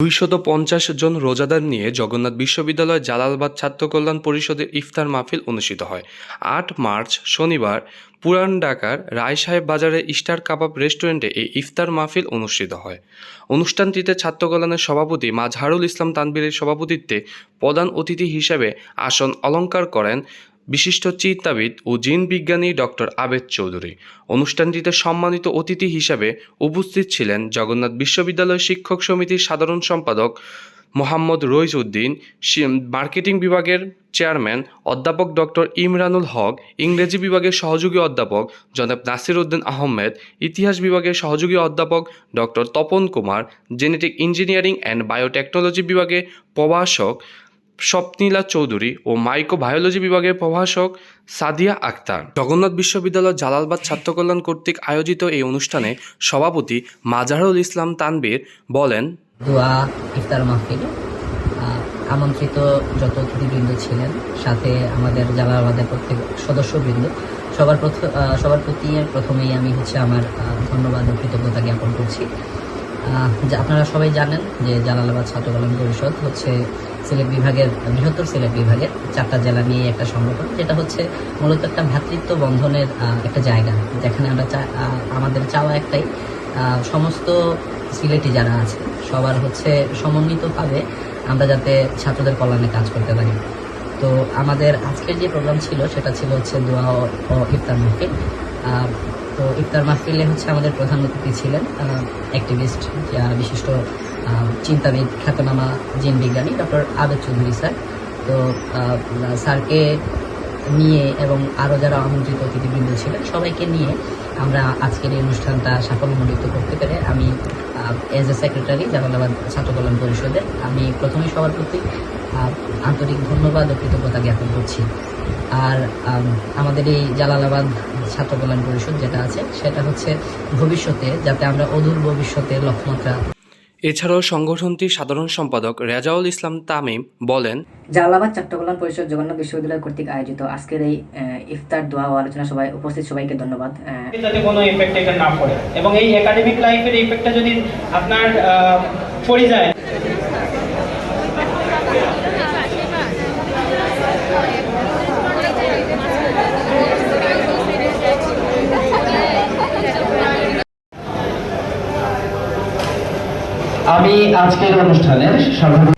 দুইশত পঞ্চাশ জন রোজাদার নিয়ে জগন্নাথ বিশ্ববিদ্যালয় জালালবাদ ছাত্র কল্যাণ পরিষদের ইফতার মাহফিল অনুষ্ঠিত হয়। আট মার্চ, শনিবার, পুরান ঢাকার রায় সাহেব বাজারে স্টার কাবাব রেস্টুরেন্টে এই ইফতার মাহফিল অনুষ্ঠিত হয়। অনুষ্ঠানটিতে ছাত্র কল্যাণের সভাপতি মাজহারুল ইসলাম তানবীরের সভাপতিত্বে প্রধান অতিথি হিসেবে আসন অলংকার করেন বিশিষ্ট চিন্তাবিদ ও জিন বিজ্ঞানী ডক্টর আবেদ চৌধুরী। অনুষ্ঠানটিতে সম্মানিত অতিথি হিসেবে উপস্থিত ছিলেন জগন্নাথ বিশ্ববিদ্যালয় শিক্ষক সমিতির সাধারণ সম্পাদক মোহাম্মদ রইজ উদ্দিন মার্কেটিং বিভাগের চেয়ারম্যান অধ্যাপক ডক্টর ইমরানুল হক, ইংরেজি বিভাগের সহযোগী অধ্যাপক জনাব নাসির উদ্দিন আহমেদ, ইতিহাস বিভাগের সহযোগী অধ্যাপক doctor Tapan Kumar, genetic engineering and biotechnology বিভাগে প্রভাষক স্বপ্নীলা চৌধুরী ও মাইক্রোবায়োলজি বিভাগের প্রভাষক সাদিয়া আক্তার। জগন্নাথ বিশ্ববিদ্যালয় জালালবাদ ছাত্র কল্যাণ কর্তৃক আয়োজিত এই অনুষ্ঠানে সভাপতি মাজারুল ইসলাম তানবীর বলেন, দোয়া আমন্ত্রিত যত অতিথিবৃন্দ ছিলেন, সাথে আমাদের জালালাবাদের প্রত্যেক সদস্যবৃন্দ, সবার প্রথম সবার প্রতি প্রথমেই আমি হচ্ছে আমার ধন্যবাদ ও কৃতজ্ঞতা জ্ঞাপন করছি। আপনারা সবাই জানেন যে জালালাবাদ ছাত্র কল্যাণ পরিষদ হচ্ছে সিলেট বিভাগের, বৃহত্তর সিলেট বিভাগের চারটা জেলা নিয়ে একটা সংগঠন, যেটা হচ্ছে মূলত একটা ভ্রাতৃত্ব বন্ধনের একটা জায়গা। যেখানে আমরা আমাদের চাওয়া একটাই সমস্ত সিলেটি যারা আছে, সবার হচ্ছে সমন্বিতভাবে আমরা যাতে ছাত্রদের কল্যাণে কাজ করতে পারি। তো আমাদের আজকের যে প্রোগ্রাম ছিল, সেটা ছিল হচ্ছে দোয়া ও- ইফতার মাহফিল। তো ইফতার মাহফিলে হচ্ছে আমাদের প্রধান অতিথি ছিলেন অ্যাক্টিভিস্ট বিশিষ্ট চিন্তাবিদ, খ্যাতনামা জিন বিজ্ঞানী ডক্টর আবেদ চৌধুরী স্যার। তো স্যারকে নিয়ে এবং আরও যারা আমন্ত্রিত অতিথিবৃন্দ ছিলেন, সবাইকে নিয়ে আমরা আজকের এই অনুষ্ঠানটা সাফল্যমণ্ডিত করতে পেরে আমি এজ এ সেক্রেটারি জালালাবাদ ছাত্র কল্যাণ পরিষদের আমি প্রথমেই সবার প্রতি আন্তরিক ধন্যবাদ ও কৃতজ্ঞতা জ্ঞাপন করছি। আর আমাদের এই জালালাবাদ ছাত্র কল্যাণ পরিষদ যেটা আছে সেটা হচ্ছে ভবিষ্যতে যাতে আমরা অদূর ভবিষ্যতে লক্ষ্যমাত্রা এছাড়াও সংগঠনটির সাধারণ সম্পাদক রেজাউল ইসলাম তামিম বলেন জালালাবাদ চট্টগ্রাম পরিষদ জগন্নাথ বিশ্ববিদ্যালয় কর্তৃক আয়োজিত আজকের এই আহ, ইফতার দোয়া ও আলোচনা সভায় উপস্থিত সবাইকে ধন্যবাদ যাতে কোনো ইফেক্ট এটা না পড়ে। এবং এই একাডেমিক লাইফের ইফেক্টটা যদি আপনার পড়ে যায় আমি আজকের অনুষ্ঠানের সভাপতি